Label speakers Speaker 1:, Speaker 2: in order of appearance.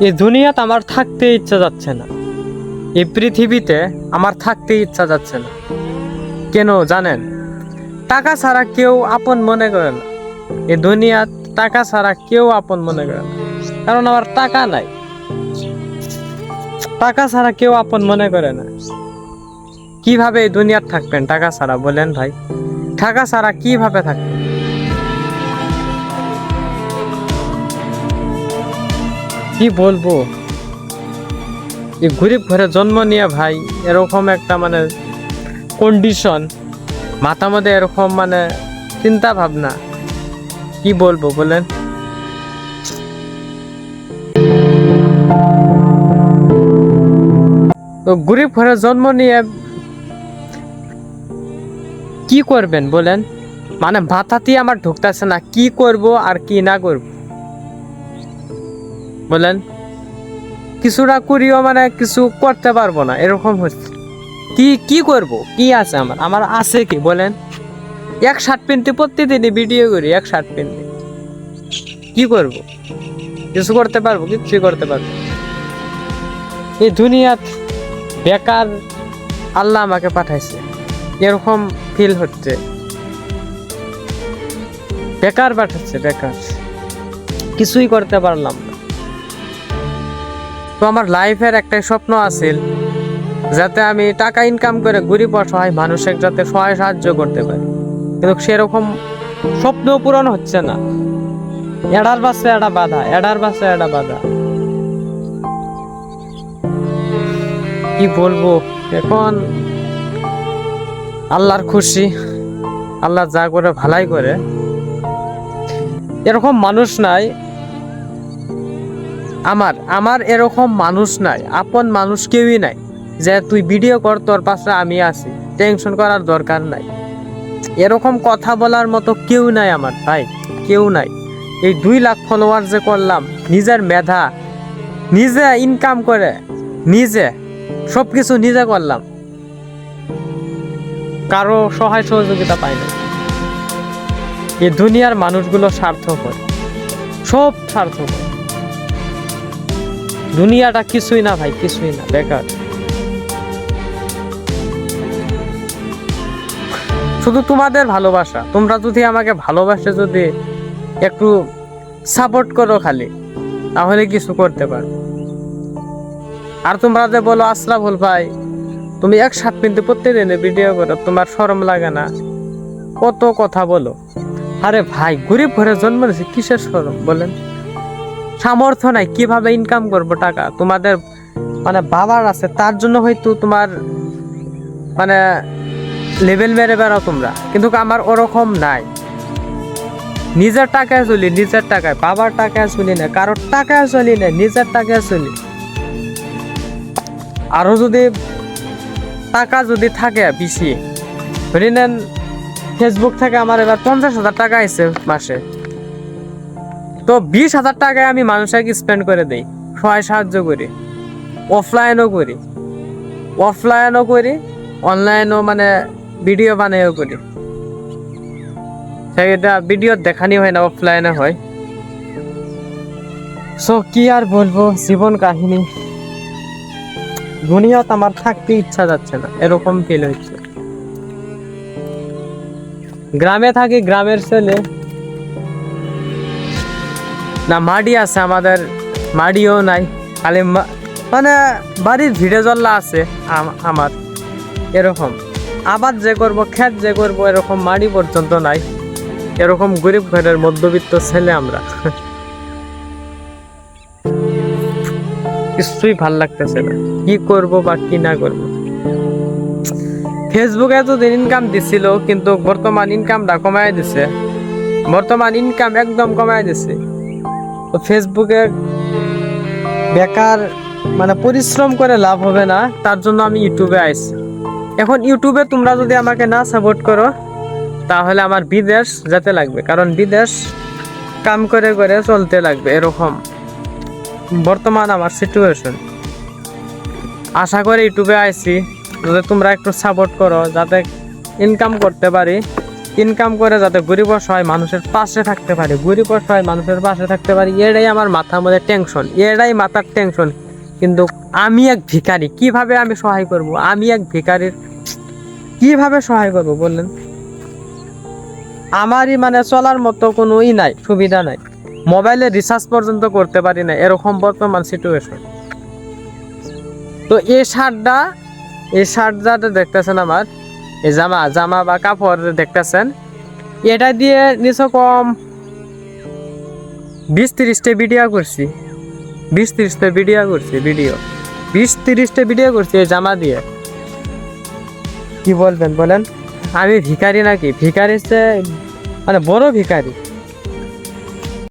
Speaker 1: এই দুনিয়াতে আমার থাকতে ইচ্ছা যাচ্ছে না। এই পৃথিবীতে আমার থাকতে ইচ্ছা যাচ্ছে না। কেন জানেন? টাকা ছাড়া কেউ আপন মনে করে না। এ দুনিয়াত টাকা ছাড়া কেউ আপন মনে করে না। কারণ আমার টাকা নাই। টাকা ছাড়া কেউ আপন মনে করে না। কীভাবে এই দুনিয়ার থাকবেন? টাকা ছাড়া বলেন ভাই। টাকা ছাড়া কীভাবে থাকবেন? কি বলব? এই গরিব ঘরে জন্ম নিয়ে ভাই, এরকম একটা মানে কন্ডিশন মাথা মধ্যে এরকম মানে চিন্তা ভাবনা। কি বলব বলেন? তো গরিব ঘরে জন্ম নিয়ে কি করবেন বলেন? মানে মাথাতেই আমার ঢুকতেছে না, কি করব আর কি না করব? বলেন? কিছুটা করিও মানে কিছু করতে পারব না, এরকম হচ্ছে। কি কি করব? কি আছে আমার? আমার আছে কি? বলেন। এক শার্ট পিনতে প্রতিদিনই ভিডিও করি, এক শার্ট পিনতে। কি করব? কিছু করতে পারব, কিচ্ছুই করতে পারব এই দুনিয়াত বেকার আল্লাহ আমাকে পাঠাইছে। এরকম ফিল হচ্ছে। বেকার পাঠাচ্ছে, বেকার। কিছুই করতে পারলাম তো আমার লাইফের একটাই স্বপ্ন আছিল যাতে আমি টাকা ইনকাম করে গরিব অসহায় মানুষের যাতে সহায় সাহায্য করতে পারি। কিন্তু সেরকম স্বপ্ন পূরণ হচ্ছে না। এডার বাসে এডা বাধা, এডার বাসে এডা বাধা। কি বলব? এখন আল্লাহর খুশি, আল্লাহ যা করে ভালাই করে। এরকম মানুষ নাই আমার আমার এরকম মানুষ নাই, আপন মানুষ কেউই নাই, যে তুই ভিডিও কর, তোর পাশে আমি আছি টেনশন করার দরকার নাই। এরকম কথা বলার মতো কেউ নাই আমার, ভাই, কেউ নাই। এই দুই লাখ ফলোয়ার যে করলাম, নিজের মেধা, নিজে ইনকাম করে, নিজে সব কিছু নিজে করলাম। কারও সহায় সহযোগিতা পাই না এই দুনিয়ার মানুষগুলো স্বার্থপর, সব স্বার্থপর। দুনিয়াটা কিছুই না ভাই, কিছুই না, বেকার। শুধু তোমাদের ভালোবাসা, তোমরা যদি আমাকে ভালোবাসে যদি একটু সাপোর্ট করো খালি, তাহলে কিছু করতে পারো আর তোমরা যে বলো, আশরাফুল ভাই, তুমি এক সাত মিনিট প্রত্যেকদিন ভিডিও করো, তোমার সরম লাগে না। কত কথা বলো। আরে ভাই, গরিব ঘরে জন্ম নিয়েছি, কিসের শরম বলেন? সামর্থ্য নাই, কীভাবে ইনকাম করব টাকা? তোমাদের মানে বাবার আছে, তার জন্য হয়তো তোমার মানে লেভেল মেরে বেড়াও তোমরা। কিন্তু আমার ওরকম নাই। নিজের টাকায় চলি, নিজের টাকায়। বাবার টাকায় চলি না, কারোর টাকায় চলি না, নিজের টাকায় চলি। আরও যদি টাকা যদি থাকে বেশি, ধরে নেন ফেসবুক থেকে আমার এবার পঞ্চাশ হাজার টাকা আছে মাসে। তো বিশ হাজার টাকায় আমি মানুষকে স্পেন্ড করে দেই। সহায় সাহায্য করি। অফলাইনও করি। অফলাইনও করি। অনলাইনও মানে ভিডিও বানাইও করি। সেটা ভিডিও দেখানি হয় না অফলাইনে হয়। সো কি আর বলব? জীবন কাহিনী। দুনিয়াতে আমার থাকতে ইচ্ছা যাচ্ছে না। এরকম ফিল হচ্ছে। গ্রামে থাকি, গ্রামের ছেলে। না, মাডি আছে আমাদের, মাডিও নাই, খালি মানে বাড়ির ভিড়ে জল্লা আছে আমার, এরকম। আবাদ যে করব ক্ষেত যে করব, এরকম মাটি পর্যন্ত নাই। এরকম গরিব ঘরের মধ্যবিত্ত ছেলে আমরা। কিছুই ভালো লাগতেছে না, কি করব বা কি না করব। ফেসবুকে তো ইনকাম দিছিল, কিন্তু বর্তমান ইনকামটা কমায় দিছে। বর্তমান ইনকাম একদম কমায় দিছে। ফেসবুকে বেকার মানে পরিশ্রম করে লাভ হবে না, তার জন্য আমি ইউটিউবে আইছি। এখন ইউটিউবে তোমরা যদি আমাকে না সাপোর্ট করো, তাহলে আমার বিদেশ যেতে লাগবে, কারণ বিদেশ কাম করে করে চলতে লাগবে এরকম বর্তমান আমার সিচুয়েশন আশা করে ইউটিউবে আইছি, যদি তোমরা একটু সাপোর্ট করো, যাতে ইনকাম করতে পারি। ইনকাম করে যাতে গরিব অসহায় মানুষের পাশে থাকতে পারি, গরিব অসহায় মানুষের পাশে থাকতে পারি, এটাই আমার মাথার মধ্যে টেনশন এটাই মাথার টেনশন কিন্তু আমি এক ভিখারি, কীভাবে আমি সহায় করব? আমি এক ভিখারির কীভাবে সহায় করব বললেন? আমারই মানে চলার মতো কোনো ই নাই, সুবিধা নাই। মোবাইলে রিচার্জ পর্যন্ত করতে পারি না, এরকম বর্তমান সিচুয়েশন তো এই শার্টটা এই যাতে দেখতেছেন আমার এই জামা জামা বা কাপড় দেখতেছেন? এটা দিয়ে নিচে কম বিশ তিরিশটা ভিডিও করছি। বিশ তিরিশটা ভিডিও করছি ভিডিও বিশ তিরিশটা ভিডিও করছি এই জামা দিয়ে। কি বলবেন বলেন? আমি ভিখারি নাকি? ভিখারি মানে বড় ভিখারি।